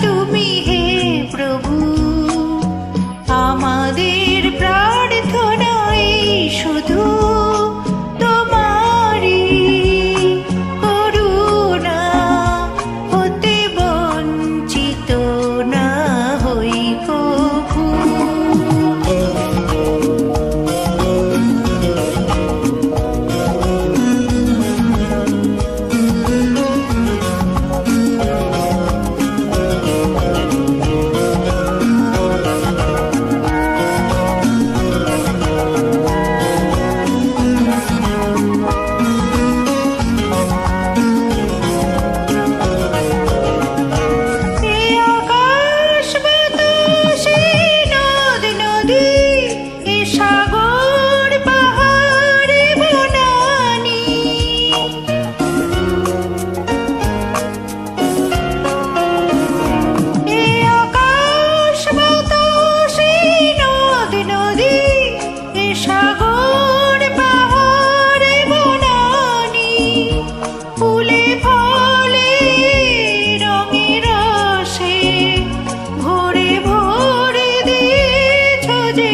তুমি হে প্রভু। আমাদের শুধু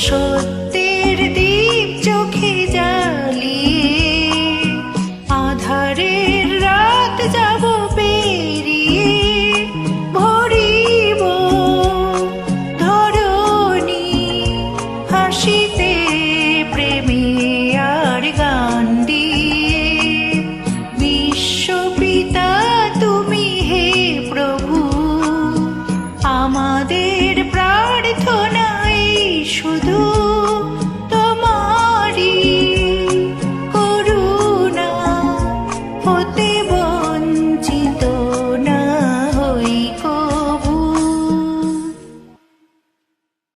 সত্যের দ্বীপ চোখে রাত পেরিয়ে ধরণী হাসিতে প্রেমী আর বিশ্বপিতা তুমি হে প্রভু, আমাদের প্রার্থনা শুধু তোমারি করুণা হতে